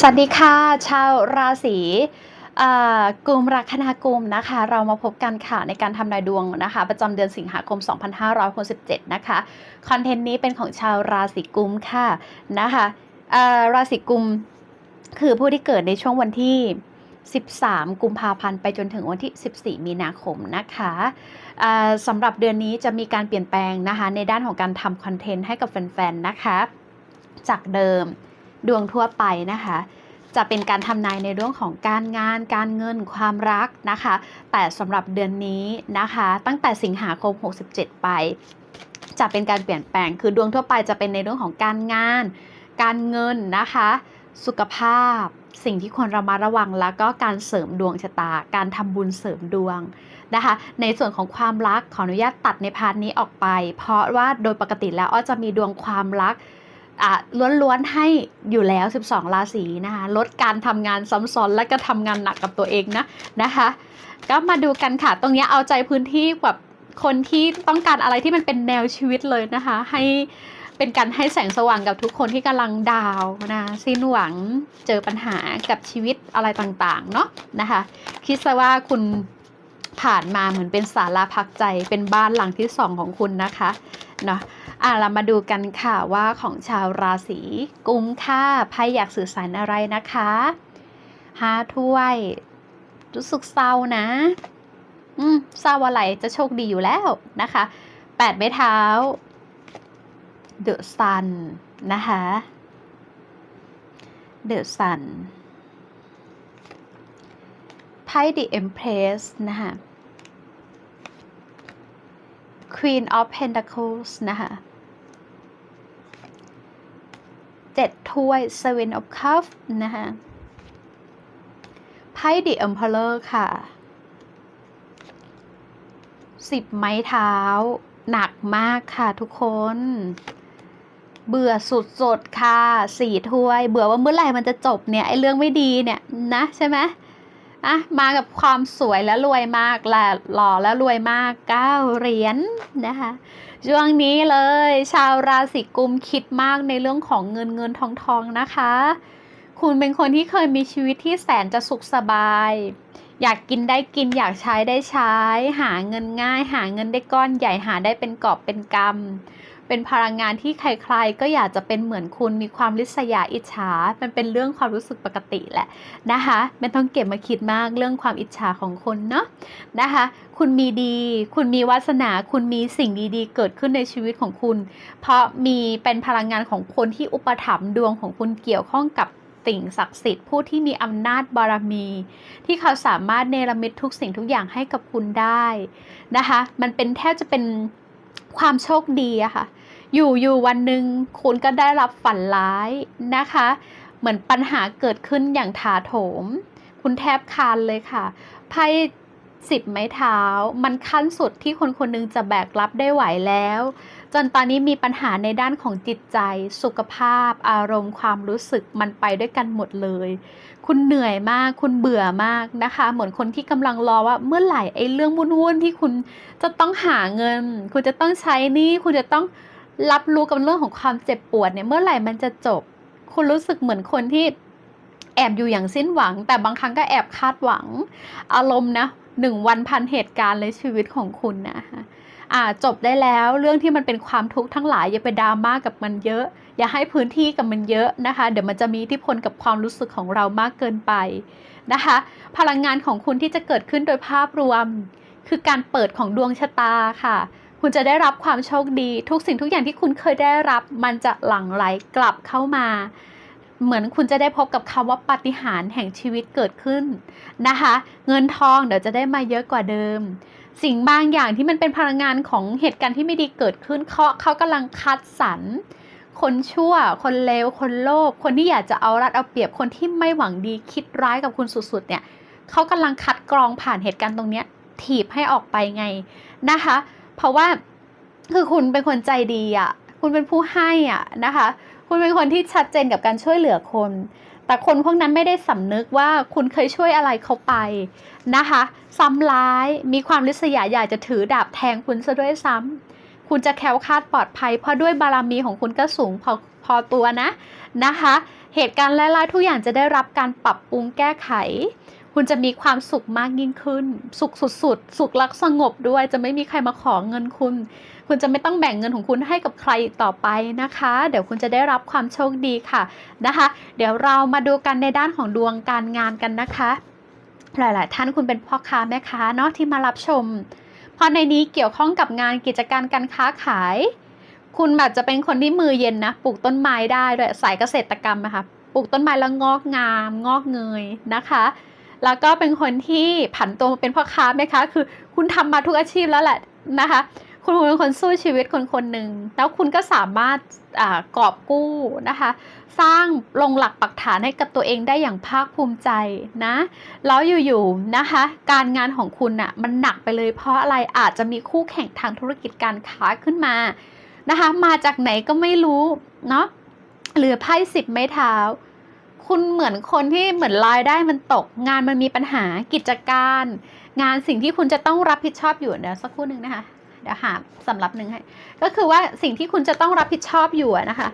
สวัสดีค่ะ ชาวราศีกลุ่มลัคนากุมนะคะ เรามาพบกันค่ะในการทำนายดวงนะคะ ประจำเดือนสิงหาคม 2567 นะคะ คอนเทนต์นี้เป็นของชาวราศีกุมค่ะนะคะราศีกุมคือผู้ที่เกิดในช่วงวันที่ 13 กุมภาพันธ์ไปจนถึงวันที่ 14 มีนาคมนะคะสำหรับเดือนนี้จะมีการเปลี่ยนแปลงนะคะ ในด้านของการทำคอนเทนต์ให้กับแฟนๆนะคะ จากเดิม ดวงทั่วไปนะคะ จะเป็นการทำนายในเรื่องของการงาน การเงิน ความรักนะคะ แต่สำหรับเดือนนี้นะคะ ตั้งแต่สิงหาคม 67 ไป จะเป็นการเปลี่ยนแปลง คือดวงทั่วไปจะเป็นในเรื่องของการงาน การเงินนะคะ สุขภาพสิ่งที่ควรระมัดระวังแล้วก็การเสริมดวงชะตา การทำบุญเสริมดวงนะคะ ในส่วนของความรักขออนุญาตตัดในพาร์ทนี้ออกไป เพราะว่าโดยปกติแล้วอ้อจะมีดวงความรัก ล้วนๆให้อยู่แล้ว 12 ราศีนะคะ ลดการทำงานซ้ำซ้อนและก็ทำงานหนักกับตัวเองนะนะคะ ก็มาดูกันค่ะ ตรงนี้เอาใจพื้นที่แบบคนที่ต้องการอะไรที่มันเป็นแนวชีวิตเลยนะคะ ให้เป็นการให้แสงสว่างกับทุกคนที่กำลังดาวน์นะสิ้นหวังเจอปัญหากับชีวิตอะไรต่างๆเนาะนะคะ คิดซะว่าคุณผ่านมาเหมือนเป็นศาลาพักใจเป็นบ้านหลังที่สองของคุณนะคะเนาะ อะเรามาดูกันค่ะว่าของชาวราศีกุมค่ะไพ่อยากสื่อสารอะไรนะคะห้าถ้วย รู้สึกเศร้านะ อืมเศร้าอะไรจะโชคดีอยู่แล้วนะคะแปดไม้เท้า The Sun นนะคะ The Sun ไพ่ The Empress นะคะ Queen of Pentacles นะคะ เจ็ดถ้วย Seven of Cups นะคะไพ่ The Emperor ค่ะสิบไม้เท้า หนักมากค่ะทุกคน เบื่อสุดๆค่ะสี่ถ้วย เบื่อว่าเมื่อไหร่มันจะจบเนี่ย ไอ้เรื่องไม่ดีเนี่ยนะใช่ไหม อะมากับความสวยและรวยมากแหละหล่อและรวยมากเก้าเหรียญนะคะช่วงนี้เลย ชาวราศีกุมคิดมากในเรื่องของเงินเงินทองทองนะคะ คุณเป็นคนที่เคยมีชีวิตที่แสนจะสุขสบาย อยากกินได้กินอยากใช้ได้ใช้ หาเงินง่าย หาเงินได้ก้อนใหญ่หาได้เป็นกอบเป็นกำ เป็นพลังงานที่ใครๆ ก็อยากจะเป็นเหมือนคุณมีความริษยาอิจฉา มันเป็นเรื่องความรู้สึกปกติแหละนะคะไม่ต้องเก็บมาคิดมากเรื่องความอิจฉาของคนเนาะนะคะ คุณมีดี คุณมีวาสนา คุณมีสิ่งดีๆ เกิดขึ้นในชีวิตของคุณ เพราะมีเป็นพลังงานของคนที่อุปถัมภ์ดวงของคุณเกี่ยวข้องกับสิ่งศักดิ์สิทธิ์ผู้ที่มีอำนาจบารมี ที่เขาสามารถเนรมิตทุกสิ่งทุกอย่างให้กับคุณได้นะคะ มันเป็นแทบจะเป็น ความโชคดีอะค่ะ อยู่อยู่วันหนึ่งคุณก็ได้รับฝันร้ายนะคะ เหมือนปัญหาเกิดขึ้นอย่างถาโถม คุณแทบคานเลยค่ะไพ่ สิบไม้เท้า มันขั้นสุดที่คนคนหนึงจะแบกรับได้ไหวแล้ว จนตอนนี้มีปัญหาในด้านของจิตใจ สุขภาพ อารมณ์ความรู้สึกมันไปด้วยกันหมดเลย คุณเหนื่อยมาก คุณเบื่อมากนะคะ เหมือนคนที่กำลังรอว่าเมื่อไหร่ไอ้เรื่องวุ่นๆที่คุณจะต้องหาเงิน คุณจะต้องใช้นี่คุณจะต้องรับรู้กับเรื่องของความเจ็บปวดเนี่ยเมื่อไหร่มันจะจบ คุณรู้สึกเหมือนคนที่ แอบอยู่อย่างสิ้นหวัง แต่บางครั้งก็แอบคาดหวัง อารมณ์นะหนึ่งวันพันเหตุการณ์ในชีวิตของคุณนะคะอ่าจบได้แล้วเรื่องที่มันเป็นความทุกข์ทั้งหลายอย่าไปดราม่ากับมันเยอะ อย่าให้พื้นที่กับมันเยอะนะคะ เดี๋ยวมันจะมีอิทธิพลกับความรู้สึกของเรามากเกินไปนะคะ พลังงานของคุณที่จะเกิดขึ้นโดยภาพรวม คือการเปิดของดวงชะตาค่ะ คุณจะได้รับความโชคดี ทุกสิ่งทุกอย่างที่คุณเคยได้รับ มันจะหลั่งไหลกลับเข้ามา เหมือนคุณจะได้พบกับคำว่าปาฏิหาริย์แห่งชีวิตเกิดขึ้นนะคะ เงินทองเดี๋ยวจะได้มาเยอะกว่าเดิม สิ่งบางอย่างที่มันเป็นพลังงานของเหตุการณ์ที่ไม่ดีเกิดขึ้นเขาเขากำลังคัดสรรคนชั่ว คนเลว คนโลภ คนที่อยากจะเอารัดเอาเปรียบ คนที่ไม่หวังดี คิดร้ายกับคุณสุดๆ เนี่ย เขากำลังคัดกรองผ่านเหตุการณ์ตรงเนี้ย ถีบให้ออกไปไงนะคะ เพราะว่าคือคุณเป็นคนใจดีอะ่ะ คุณเป็นผู้ให้อะนะคะ คุณเป็นคนที่ชัดเจนกับการช่วยเหลือคน แต่คนพวกนั้นไม่ได้สำนึกว่าคุณเคยช่วยอะไรเขาไปนะคะ ซ้ำร้ายมีความริษยาอยากจะถือดาบแทงคุณซะด้วยซ้ำคุณจะแคล้วคลาดปลอดภัย เพราะด้วยบารมีของคุณก็สูงพอพอตัวนะนะคะ เหตุการณ์ร้ายๆทุกอย่างจะได้รับการปรับปรุงแก้ไข คุณจะมีความสุขมากยิ่งขึ้น สุขสุดๆ สุขลักสงบด้วย จะไม่มีใครมาขอเงินคุณ คุณจะไม่ต้องแบ่งเงินของคุณให้กับใครอีกต่อไปนะคะ เดี๋ยวคุณจะได้รับความโชคดีค่ะนะคะ เดี๋ยวเรามาดูกันในด้านของดวงการงานกันนะคะ หลาย ๆ ท่านคุณเป็นพ่อค้าแม่ค้าเนาะที่มารับชม เพราะในนี้เกี่ยวข้องกับงานกิจการการค้าขาย คุณแบบจะเป็นคนที่มือเย็นนะปลูกต้นไม้ได้ด้วยสายเกษตรกรรมนะคะปลูกต้นไม้แล้วงอกงาม งอกเงยนะคะแล้วก็เป็นคนที่ผันตัวมาเป็นพ่อค้าแม่ค้าคือคุณทำมาทุกอาชีพแล้วแหละนะคะ คุณเป็นคนสู้ชีวิตคนคนหนึ่งแล้วคุณก็สามารถอ่ากอบกู้นะคะ สร้างลงหลักปักฐานให้กับตัวเองได้อย่างภาคภูมิใจนะแล้วอยู่ๆนะคะ การงานของคุณอะ่ะมันหนักไปเลยเพราะอะไรอาจจะมีคู่แข่งทางธุรกิจการค้าขึ้นมานะคะ มาจากไหนก็ไม่รู้เนาะหรือไพ่สิบไม้เท้าคุณเหมือนคนที่เหมือนรายได้มันตก งานมันมีปัญหากิจการ งานสิ่งที่คุณจะต้องรับผิดชอบอยู่เดี๋ยวสักครู่หนึ่งนะคะ เดี๋ยวหาสำรับหนึ่งให้ ก็คือว่าสิ่งที่คุณจะต้องรับผิดชอบอยู่นะคะ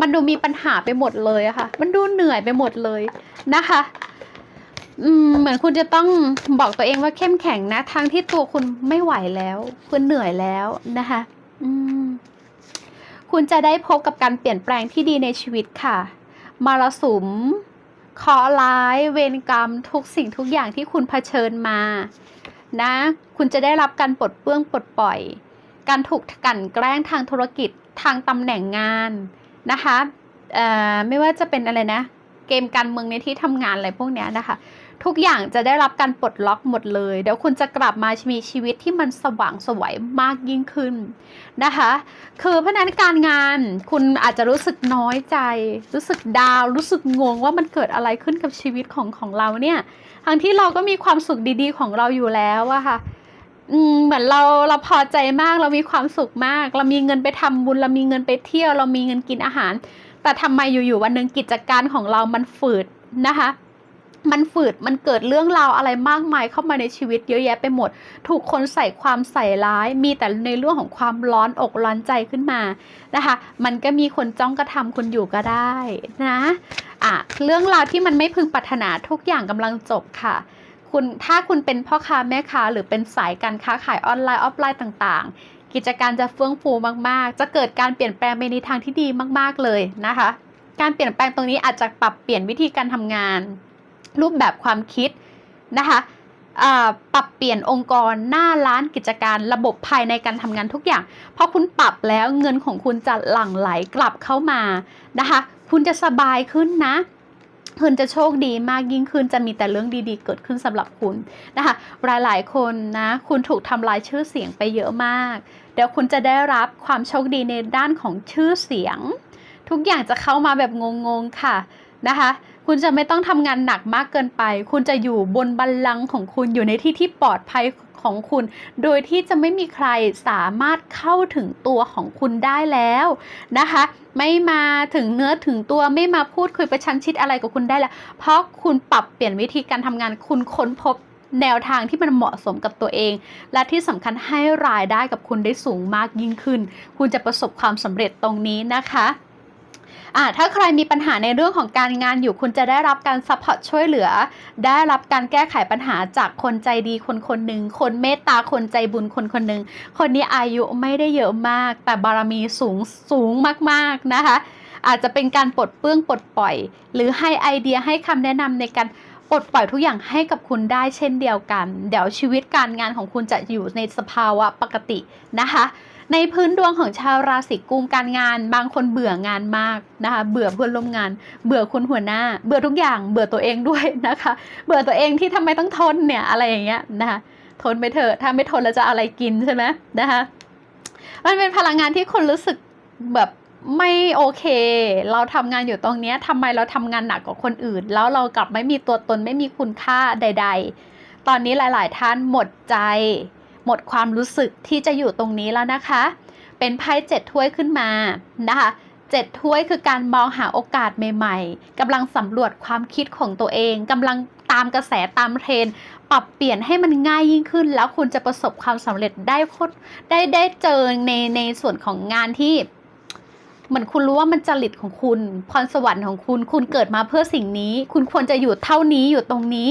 มันดูมีปัญหาไปหมดเลยอะค่ะ มันดูเหนื่อยไปหมดเลยนะคะเหมือนคุณจะต้องบอกตัวเองว่าเข้มแข็งนะทั้งที่ตัวคุณไม่ไหวแล้ว คุณเหนื่อยแล้วนะคะคุณจะได้พบกับการเปลี่ยนแปลงที่ดีในชีวิตค่ะ มารสุมเคราะห์ร้าย เวรกรรม ทุกสิ่งทุกอย่างที่คุณเผชิญมา นะ คุณจะได้รับการปลดเปลื้องปลดปล่อย การถูกกลั่นแกล้งทางธุรกิจทางตำแหน่งงานนะคะไม่ว่าจะเป็นอะไรนะ เกมการเมืองในที่ทำงานอะไรพวกนี้นะคะ ทุกอย่างจะได้รับการปลดล็อกหมดเลย เดี๋ยวคุณจะกลับมามีชีวิตที่มันสว่างสวยมากยิ่งขึ้นนะคะ คือเพราะนั้นการงานคุณอาจจะรู้สึกน้อยใจ รู้สึกดาว รู้สึกงงว่ามันเกิดอะไรขึ้นกับชีวิตของของเราเนี่ยทั้งที่เราก็มีความสุขดีๆ ของเราอยู่แล้วอะค่ะอืมเหมือนเราเราพอใจมากเรามีความสุขมาก เรามีเงินไปทำบุญ เรามีเงินไปเที่ยว เรามีเงินกินอาหาร แต่ทำไมอยู่ๆวันหนึ่งกิจการของเรามันฝืดนะคะ มันฝืด มันเกิดเรื่องราวอะไรมากมายเข้ามาในชีวิตเยอะแยะไปหมด ถูกคนใส่ความใส่ร้าย มีแต่ในเรื่องของความร้อนอกร้อนใจขึ้นมานะคะ มันก็มีคนจ้องกระทำคุณอยู่ก็ได้นะอะเรื่องราวที่มันไม่พึงปรารถนาทุกอย่างกำลังจบค่ะ คุณถ้าคุณเป็นพ่อค้าแม่ค้าหรือเป็นสายการค้าขายออนไลน์ออฟไลน์ต่างๆ กิจการจะเฟื่องฟูมากๆ จะเกิดการเปลี่ยนแปลงไปในทางที่ดีมากๆเลยนะคะ การเปลี่ยนแปลงตรงนี้อาจจะปรับเปลี่ยนวิธีการทำงาน รูปแบบความคิดนะคะปรับเปลี่ยนองค์กรหน้าร้านกิจการระบบภายในการทำงานทุกอย่างพอคุณปรับแล้วเงินของคุณจะหลั่งไหลกลับเข้ามานะคะคุณจะสบายขึ้นนะคุณจะโชคดีมากยิ่งขึ้นจะมีแต่เรื่องดีๆ เกิดขึ้นสำหรับคุณนะคะหลายๆ คนนะคุณถูกทำลายชื่อเสียงไปเยอะมาก เดี๋ยวคุณจะได้รับความโชคดีในด้านของชื่อเสียง ทุกอย่างจะเข้ามาแบบงงๆค่ะนะคะ คุณจะไม่ต้องทำงานหนักมากเกินไป คุณจะอยู่บนบัลลังก์ของคุณอยู่ในที่ที่ปลอดภัยของคุณ โดยที่จะไม่มีใครสามารถเข้าถึงตัวของคุณได้แล้วนะคะ ไม่มาถึงเนื้อถึงตัวไม่มาพูดคุยประชันชิดอะไรกับคุณได้แล้ว เพราะคุณปรับเปลี่ยนวิธีการทำงานคุณค้นพบแนวทางที่มันเหมาะสมกับตัวเอง และที่สำคัญให้รายได้กับคุณได้สูงมากยิ่งขึ้น คุณจะประสบความสำเร็จตรงนี้นะคะ อ่าถ้าใครมีปัญหาในเรื่องของการงานอยู่คุณจะได้รับการซัพพอร์ตช่วยเหลือ ได้รับการแก้ไขปัญหาจากคนใจดีคนคนหนึ่งคนเมตตาคนใจบุญคนคนหนึ่งคนนี้อายุไม่ได้เยอะมาก แต่บารมีสูงสูงมากๆนะคะ อาจจะเป็นการปลดเปลื้องปลดปล่อย หรือให้ไอเดียให้คำแนะนำในการปลดปล่อยทุกอย่างให้กับคุณได้เช่นเดียวกัน เดี๋ยวชีวิตการงานของคุณจะอยู่ในสภาวะปกตินะคะ ในพื้นดวงของชาวราศีกุมการงาน บางคนเบื่องานมากนะคะ เบื่อเพื่อนร่วมงาน เบื่อคุณหัวหน้า เบื่อทุกอย่าง เบื่อตัวเองด้วยนะคะ เบื่อตัวเองที่ทำไมต้องทนเนี่ยอะไรอย่างเงี้ยนะคะทนไปเถอะถ้าไม่ทนแล้วจะอะไรกินใช่ไหมนะคะมันเป็นพลังงานที่คนรู้สึกแบบไม่โอเค เราทำงานอยู่ตรงเนี้ยทำไมเราทำงานหนักกว่าคนอื่น แล้วเรากลับไม่มีตัวตนไม่มีคุณค่าใด ๆ ตอนนี้หลาย ๆ ท่านหมดใจ หมดความรู้สึกที่จะอยู่ตรงนี้แล้วนะคะ เป็นไพ่เจ็ดถ้วยขึ้นมานะคะเจ็ดถ้วยคือการมองหาโอกาสใหม่ ๆกำลังสำรวจความคิดของตัวเองกำลังตามกระแสตามเทรนปรับเปลี่ยนให้มันง่ายยิ่งขึ้น แล้วคุณจะประสบความสำเร็จได้คตรได้ได้เจอในในส่วนของงานที่ เหมือนคุณรู้ว่ามันจริตของคุณ พรสวรรค์ของคุณ คุณเกิดมาเพื่อสิ่งนี้ คุณควรจะอยู่เท่านี้อยู่ตรงนี้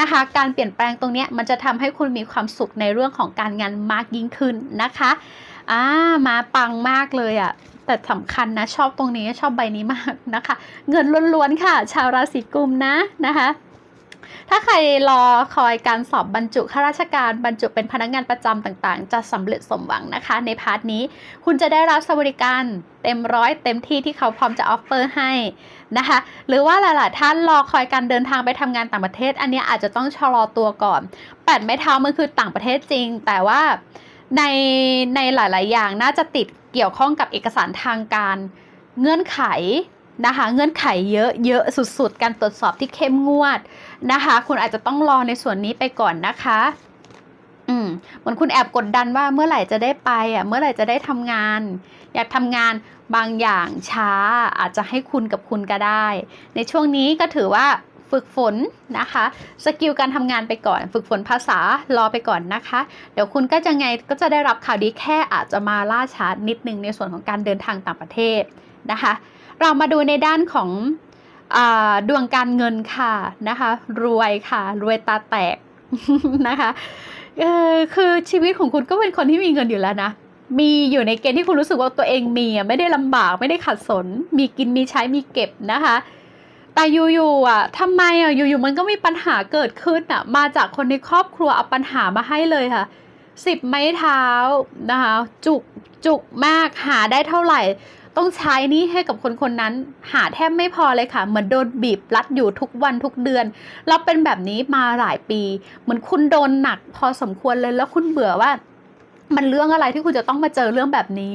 นะคะ การเปลี่ยนแปลงตรงนี้มันจะทำให้คุณมีความสุขในเรื่องของการงานมากยิ่งขึ้นนะคะอ่ามาปังมากเลยอะ่ะแต่สำคัญนะชอบตรงนี้ชอบใบนี้มากนะคะ เงินล้วนๆค่ะ ชาวราศีกุมนะนะคะ ถ้าใครรอคอยการสอบบรรจุข้าราชการบรรจุเป็นพนักงานประจำต่างๆ จะสำเร็จสมหวังนะคะ ในพาร์ทนี้ คุณจะได้รับสวัสดิการเต็มร้อยเต็มที่ที่เขาพร้อมจะออฟเฟอร์ให้นะคะ หรือว่าหลายๆท่านรอคอยการเดินทางไปทำงานต่างประเทศ อันนี้อาจจะต้องชะลอตัวก่อนแปดไม้เท้ามันคือต่างประเทศจริง แต่ว่าในในหลาย ๆ อย่างน่าจะติดเกี่ยวข้องกับเอกสารทางการเงื่อนไข นะคะเงื่อนไขเยอะเยอะสุดๆ การตรวจสอบที่เข้มงวดนะคะ คุณอาจจะต้องรอในส่วนนี้ไปก่อนนะคะอืมเหมือนคุณแอบกดดันว่าเมื่อไหร่จะได้ไปอะเมื่อไหร่จะได้ทำงาน อยากทำงานบางอย่างช้าอาจจะให้คุณกับคุณก็ได้ ในช่วงนี้ก็ถือว่าฝึกฝนนะคะสกิลการทำงานไปก่อน ฝึกฝนภาษารอไปก่อนนะคะ เดี๋ยวคุณก็จะไงก็จะได้รับข่าวดีแค่อาจจะมาล่าช้านิดนึงในส่วนของการเดินทางต่างประเทศนะคะ เรามาดูในด้านของอดวงการเงินค่ะนะคะ รวยค่ะรวยตาแตกนะคะคือชีวิตของคุณก็เป็นคนที่มีเงินอยู่แล้วนะ มีอยู่ในเกณฑ์ที่คุณรู้สึกว่าตัวเองมีอะไม่ได้ลำบากไม่ได้ขัดสน มีกินมีใช้มีเก็บนะคะ แต่อยู่ๆอะทำไมอะอยู่ๆมันก็มีปัญหาเกิดขึ้นอะมาจากคนในครอบครัวเอาปัญหามาให้เลยค่ะสิบไม้เท้านะคะจุกจุกมากหาได้เท่าไหร่ ต้องใช้นี่ให้กับคนคนนั้น หาแทบไม่พอเลยค่ะ เหมือนโดนบีบรัดอยู่ทุกวันทุกเดือนแล้วเป็นแบบนี้มาหลายปี เหมือนคุณโดนหนักพอสมควรเลยแล้วคุณเบื่อว่า มันเรื่องอะไรที่คุณจะต้องมาเจอเรื่องแบบนี้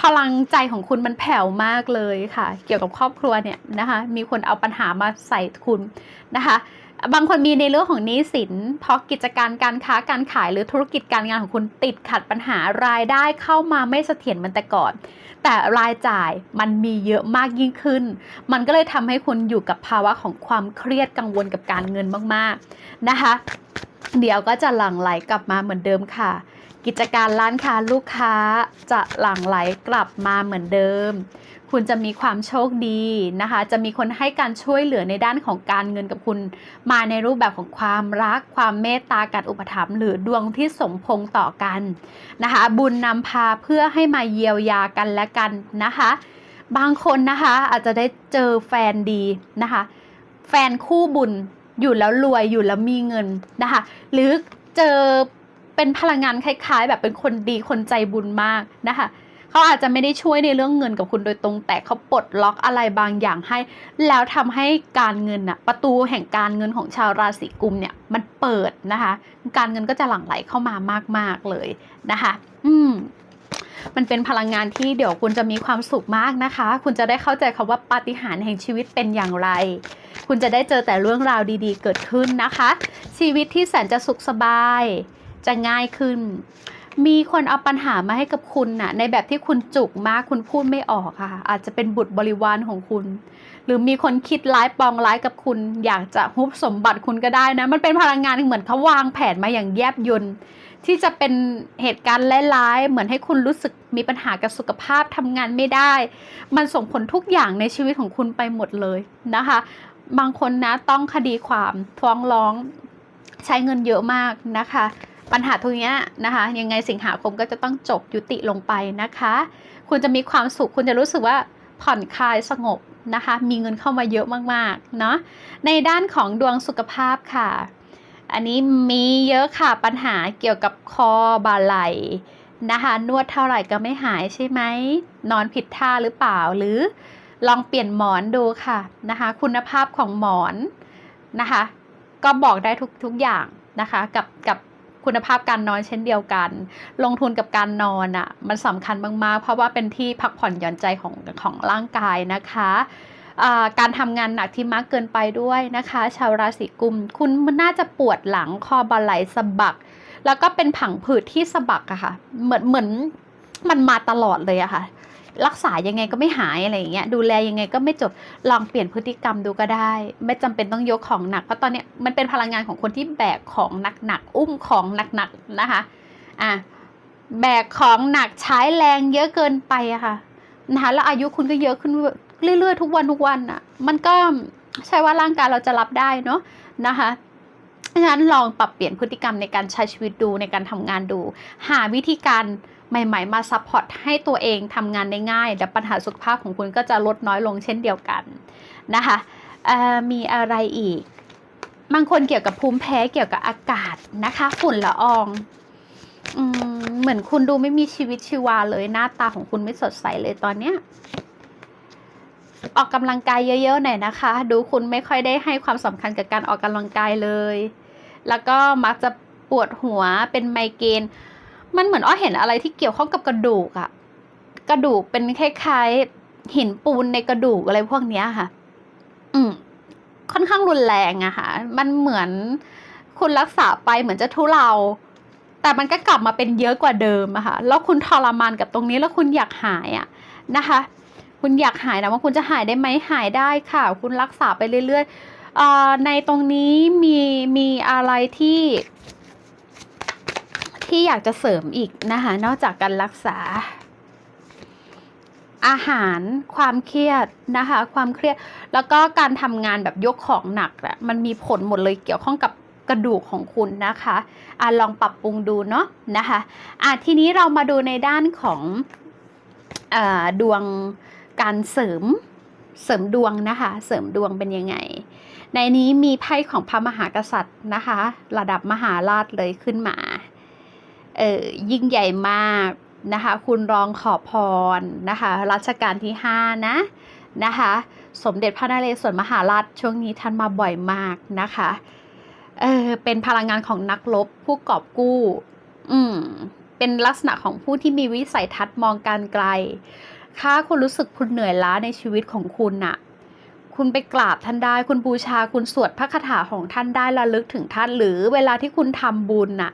พลังใจของคุณมันแผ่วมากเลยค่ะ เกี่ยวกับครอบครัวเนี่ยนะคะ มีคนเอาปัญหามาใส่คุณนะคะ บางคนมีในเรื่องของหนี้สินเพราะกิจการการค้าการขายหรือธุรกิจการงานของคุณติดขัดปัญหารายได้เข้ามาไม่เสถียรเหมือนแต่ก่อน แต่รายจ่ายมันมีเยอะมากยิ่งขึ้น มันก็เลยทำให้คุณอยู่กับภาวะของความเครียดกังวลกับการเงินมากๆนะคะ เดี๋ยวก็จะหลั่งไหลกลับมาเหมือนเดิมค่ะ กิจการร้านค้าลูกค้าจะหลั่งไหลกลับมาเหมือนเดิม คุณจะมีความโชคดีนะคะ จะมีคนให้การช่วยเหลือในด้านของการเงินกับคุณ มาในรูปแบบของความรัก ความเมตตาการอุปถัมภ์หรือดวงที่สมพงต่อกันนะคะ บุญนำพาเพื่อให้มาเยียวยากันและกันนะคะ บางคนนะคะอาจจะได้เจอแฟนดีนะคะ แฟนคู่บุญอยู่แล้วรวยอยู่แล้วมีเงินนะคะ หรือเจอเป็นพลังงานคล้าย ๆ แบบเป็นคนดีคนใจบุญมากนะคะ เขาอาจจะไม่ได้ช่วยในเรื่องเงินกับคุณโดยตรง แต่เขาปลดล็อกอะไรบางอย่างให้ แล้วทำให้การเงินอะประตูแห่งการเงินของชาวราศีกุมเนี่ยมันเปิดนะคะ การเงินก็จะหลั่งไหลเข้ามามาก ๆเลยนะคะ อืมมันเป็นพลังงานที่เดี๋ยวคุณจะมีความสุขมากนะคะ คุณจะได้เข้าใจคำว่าปาฏิหาริย์แห่งชีวิตเป็นอย่างไร คุณจะได้เจอแต่เรื่องราวดี ๆ เกิดขึ้นนะคะ ชีวิตที่แสนจะสุขสบาย จะง่ายขึ้น มีคนเอาปัญหามาให้กับคุณน่ะ ในแบบที่คุณจุกมากคุณพูดไม่ออกค่ะ อาจจะเป็นบุตรบริวารของคุณ หรือมีคนคิดร้ายปองร้ายกับคุณ อยากจะฮุบสมบัติคุณก็ได้นะ มันเป็นพลังงานเหมือนเขาวางแผนมาอย่างแยบยลที่จะเป็นเหตุการณ์ร้ายๆ เหมือนให้คุณรู้สึกมีปัญหากับสุขภาพทำงานไม่ได้ มันส่งผลทุกอย่างในชีวิตของคุณไปหมดเลยนะคะ บางคนนะต้องคดีความฟ้องร้องใช้เงินเยอะมากนะคะ ปัญหาตรงเนี้ยนะคะ ยังไงสิงหาคมก็จะต้องจบยุติลงไปนะคะ คุณจะมีความสุข คุณจะรู้สึกว่าผ่อนคลายสงบนะคะ มีเงินเข้ามาเยอะมากๆเนาะในด้านของดวงสุขภาพค่ะ อันนี้มีเยอะค่ะปัญหาเกี่ยวกับคอบาไหลนะคะนวดเท่าไหร่ก็ไม่หายใช่ไหมนอนผิดท่าหรือเปล่าหรือลองเปลี่ยนหมอนดูค่ะนะคะ คุณภาพของหมอนนะคะ ก็บอกได้ทุกทุกอย่างนะคะ กับกับ คุณภาพการนอนเช่นเดียวกัน ลงทุนกับการนอนอะ่ะมันสำคัญมากๆ เพราะว่าเป็นที่พักผ่อนหย่อนใจของของร่างกายนะคะการทำงานหนักที่มากเกินไปด้วยนะคะ ชาวราศีกุม คุณน่าจะปวดหลังคอบาไหลสะบัก แล้วก็เป็นผังผืดที่สะบักอะค่ะ เหมือนเหมือนมันมาตลอดเลยอะค่ะ รักษายังไงก็ไม่หายอะไรอย่างเงี้ยดูแลยังไงก็ไม่จบลองเปลี่ยนพฤติกรรมดูก็ได้ ไม่จำเป็นต้องยกของหนักเพราะตอนนี้มันเป็นพลังงานของคนที่แบกของหนักๆอุ้มของหนักๆนะคะอะแบกของหนักใช้แรงเยอะเกินไปอะค่ะนะคะแล้วอายุคุณก็เยอะขึ้นเรื่อยๆทุกวันทุกวันอะมันก็ใช่ว่าร่างกายเราจะรับได้เนาะนะคะเพราะฉะนั้นลองปรับเปลี่ยนพฤติกรรมในการใช้ชีวิตดูในการทำงานดู หาวิธีการ ใหม่ ๆ มาซัพพอร์ตให้ตัวเองทำงานได้ง่าย และปัญหาสุขภาพของคุณก็จะลดน้อยลงเช่นเดียวกันนะคะมีอะไรอีก บางคนเกี่ยวกับภูมิแพ้เกี่ยวกับอากาศนะคะ ฝุ่นละอองอเหมือนคุณดูไม่มีชีวิตชีวาเลยหน้าตาของคุณไม่สดใสเลยตอนเนี้ยออกกำลังกายเยอะๆหน่อยนะคะ ดูคุณไม่ค่อยได้ให้ความสำคัญกับการออกกำลังกายเลย แล้วก็มักจะปวดหัวเป็นไมเกรน มันเหมือนอ้อเห็นอะไรที่เกี่ยวข้องกับกระดูกอะกระดูกเป็นคล้ายๆหินปูนในกระดูกอะไรพวกเนี้ยค่ะ อืม ค่อนข้างรุนแรงอะค่ะ มันเหมือนคุณรักษาไปเหมือนจะทุเลา แต่มันก็กลับมาเป็นเยอะกว่าเดิมอะค่ะ แล้วคุณทรมานกับตรงนี้แล้วคุณอยากหายอะนะคะ คุณอยากหายนะว่าคุณจะหายได้ไหมหายได้ค่ะ คุณรักษาไปเรื่อยๆอในตรงนี้มีมีอะไรที่ ที่อยากจะเสริมอีกนะคะ นอกจากการรักษา อาหารความเครียดนะคะ ความเครียด แล้วก็การทำงานแบบยกของหนักอะมันมีผลหมดเลยเกี่ยวข้องกับกระดูกของคุณนะคะอะลองปรับปรุงดูเนาะนะคะอะทีนี้เรามาดูในด้านของอดวงการเสริมเสริมดวงนะคะ เสริมดวงเป็นยังไง ในนี้มีไพ่ของพระมหากษัตริย์นะคะ ระดับมหาราชเลยขึ้นมา เออยิ่งใหญ่มากนะคะ คุณรองขอพรนะคะรัชกาลที่ 5 นะนะคะ สมเด็จพระนเรศวรมหาราชช่วงนี้ท่านมาบ่อยมากนะคะเออเป็นพลังงานของนักรบผู้กอบกู้ อืมเป็นลักษณะของผู้ที่มีวิสัยทัศน์มองการไกล ถ้าคุณรู้สึกคุณเหนื่อยล้าในชีวิตของคุณน่ะ คุณไปกราบท่านได้ คุณบูชาคุณสวดพระคาถาของท่านได้ระลึกถึงท่าน หรือเวลาที่คุณทำบุญน่ะ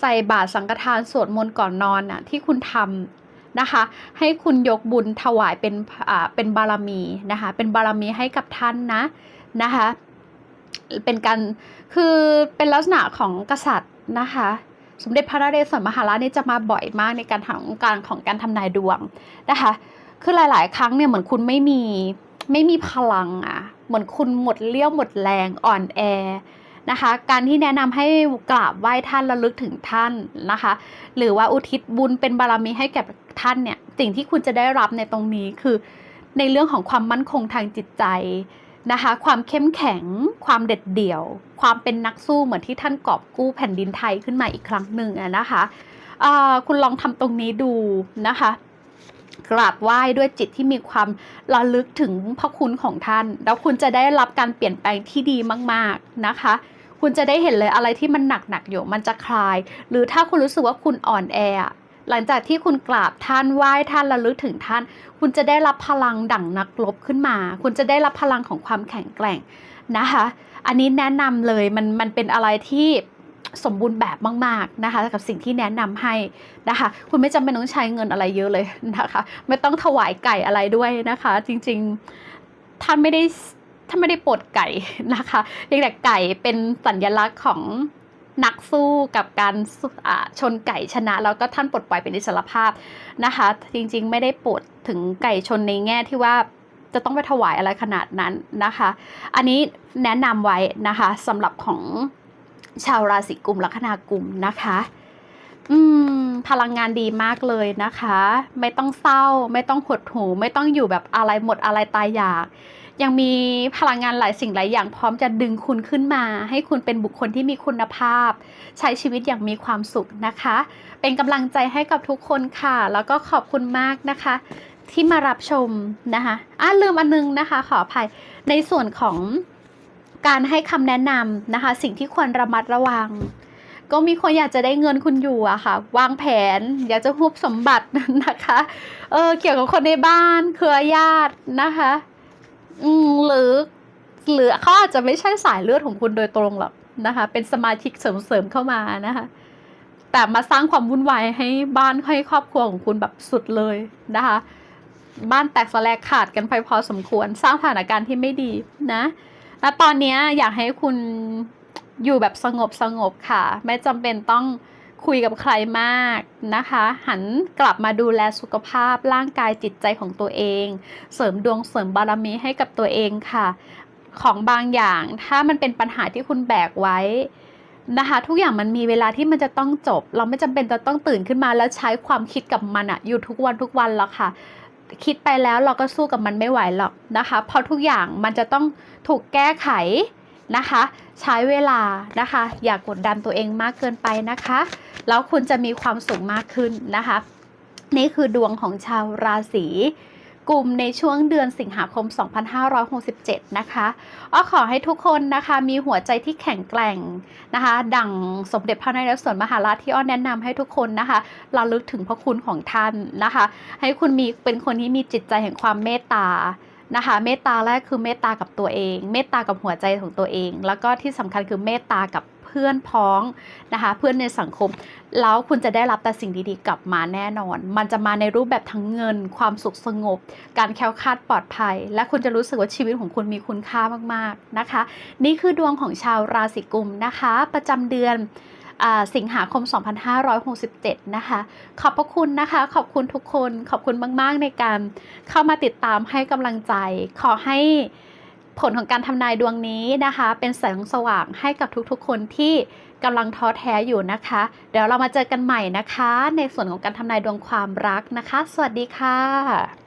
ใส่บาตรสังฆทานสวดมนต์ก่อนนอนน่ะที่คุณทำนะคะให้คุณยกบุญถวายเป็นอ่าเป็นบารมีนะคะเป็นบารมีให้กับท่านนะนะคะเป็นการคือเป็นลักษณะของกษัตริย์นะคะสมเด็จพระนเรศวรมหาราชนี่จะมาบ่อยมากในการทำการของการทำนายดวงนะคะคือหลาย ๆ ครั้งเนี่ยเหมือนคุณไม่มี ไม่มีพลังอะเหมือนคุณหมดเลี้ยวหมดแรงอ่อนแอนะคะ การที่แนะนำให้กราบไหว้ท่านระลึกถึงท่านนะคะ หรือว่าอุทิศบุญเป็นบารมีให้แก่ท่านเนี่ย สิ่งที่คุณจะได้รับในตรงนี้คือในเรื่องของความมั่นคงทางจิตใจนะคะ ความเข้มแข็ง ความเด็ดเดี่ยว ความเป็นนักสู้เหมือนที่ท่านกอบกู้แผ่นดินไทยขึ้นมาอีกครั้งหนึ่งอะนะคะคุณลองทำตรงนี้ดูนะคะ กราบไหว้ด้วยจิตที่มีความระลึกถึงพระคุณของท่าน แล้วคุณจะได้รับการเปลี่ยนแปลงที่ดีมาก ๆนะคะ คุณจะได้เห็นเลยอะไรที่มันหนักๆอยู่มันจะคลาย หรือถ้าคุณรู้สึกว่าคุณอ่อนแอ หลังจากที่คุณกราบท่านไหว้ท่านระลึกถึงท่าน คุณจะได้รับพลังดั่งนักรบขึ้นมา คุณจะได้รับพลังของความแข็งแกร่งนะคะ อันนี้แนะนำเลยมันมันเป็นอะไรที่ สมบูรณ์แบบมาก ๆ นะคะกับสิ่งที่แนะนำให้นะคะ คุณไม่จำเป็นต้องใช้เงินอะไรเยอะเลยนะคะ ไม่ต้องถวายไก่อะไรด้วยนะคะ จริงๆท่านไม่ได้ท่านไม่ได้ปรดไก่นะคะเพียงแต่ไก่เป็นสัญลักษณ์ของนักสู้กับการชนไก่ชนะ แล้วก็ท่านปลดปล่อยเป็นอิสรภาพนะคะ จริงๆ ไม่ได้ปรดถึงไก่ชนในแง่ที่ว่าจะต้องไปถวายอะไรขนาดนั้นนะคะ อันนี้แนะนำไว้นะคะสำหรับของ ชาวราศีกุมลัคนากุมนะคะ อืม พลังงานดีมากเลยนะคะ ไม่ต้องเศร้า ไม่ต้องหดหู ไม่ต้องอยู่แบบอะไรหมดอะไรตายอยาก ยังมีพลังงานหลายสิ่งหลายอย่างพร้อมจะดึงคุณขึ้นมา ให้คุณเป็นบุคคลที่มีคุณภาพ ใช้ชีวิตอย่างมีความสุขนะคะ เป็นกำลังใจให้กับทุกคนค่ะ แล้วก็ขอบคุณมากนะคะ ที่มารับชมนะคะอะลืมอันนึงนะคะ ขออภัยในส่วนของ การให้คำแนะนำนะคะ สิ่งที่ควรระมัดระวัง ก็มีคนอยากจะได้เงินคุณอยู่อะค่ะ วางแผน อยากจะฮุบสมบัตินะคะ เออเกี่ยวกับคนในบ้าน เครือญาตินะคะ อืมหรือหรือเขาอาจจะไม่ใช่สายเลือดของคุณโดยตรงหรอกนะคะ เป็นสมาชิกเสริมๆเข้ามานะคะ แต่มาสร้างความวุ่นวายให้บ้านให้ครอบครัวของคุณแบบสุดเลยนะคะ บ้านแตกสลายขาดกันไปพอสมควร สร้างสถานการณ์ที่ไม่ดีนะ และตอนนี้อยากให้คุณอยู่แบบสงบสงบค่ะ ไม่จำเป็นต้องคุยกับใครมากนะคะ หันกลับมาดูแลสุขภาพร่างกายจิตใจของตัวเอง เสริมดวงเสริมบารมีให้กับตัวเองค่ะ ของบางอย่างถ้ามันเป็นปัญหาที่คุณแบกไว้นะคะทุกอย่างมันมีเวลาที่มันจะต้องจบ เราไม่จำเป็นจะต้องตื่นขึ้นมาแล้วใช้ความคิดกับมันอะอยู่ทุกวันทุกวันแล้วค่ะ คิดไปแล้วเราก็สู้กับมันไม่ไหวหรอกนะคะ เพราะทุกอย่างมันจะต้องถูกแก้ไขนะคะ ใช้เวลานะคะ อย่ากดดันตัวเองมากเกินไปนะคะ แล้วคุณจะมีความสุขมากขึ้นนะคะ นี่คือดวงของชาวราศี กลุ่มในช่วงเดือนสิงหาคม 2567 นะคะอ้อขอให้ทุกคนนะคะมีหัวใจที่แข็งแกร่งนะคะ ดั่งสมเด็จพระนเรศวรมหาราชที่อ้อแนะนำให้ทุกคนนะคะระลึกถึงพระคุณของท่านนะคะ ให้คุณมีเป็นคนที่มีจิตใจแห่งความเมตตานะคะเมตตาแรกคือเมตตากับตัวเอง เมตตากับหัวใจของตัวเอง แล้วก็ที่สำคัญคือเมตตากับ เพื่อนพ้องนะคะ เพื่อนในสังคม แล้วคุณจะได้รับแต่สิ่งดีๆ กลับมาแน่นอน มันจะมาในรูปแบบทั้งเงิน ความสุขสงบ การแคล้วคลาดปลอดภัย และคุณจะรู้สึกว่าชีวิตของคุณมีคุณค่ามากๆนะคะ นี่คือดวงของชาวราศีกุมนะคะ ประจำเดือนสิงหาคม 2567 นะคะ ขอบพระคุณนะคะ ขอบคุณทุกคน ขอบคุณมาก ๆ ในการเข้ามาติดตามให้กำลังใจ ขอให้ ผลของการทำนายดวงนี้นะคะ เป็นแสงสว่างให้กับทุกๆ คนที่กำลังท้อแท้อยู่นะคะ เดี๋ยวเรามาเจอกันใหม่นะคะ ในส่วนของการทำนายดวงความรักนะคะ สวัสดีค่ะ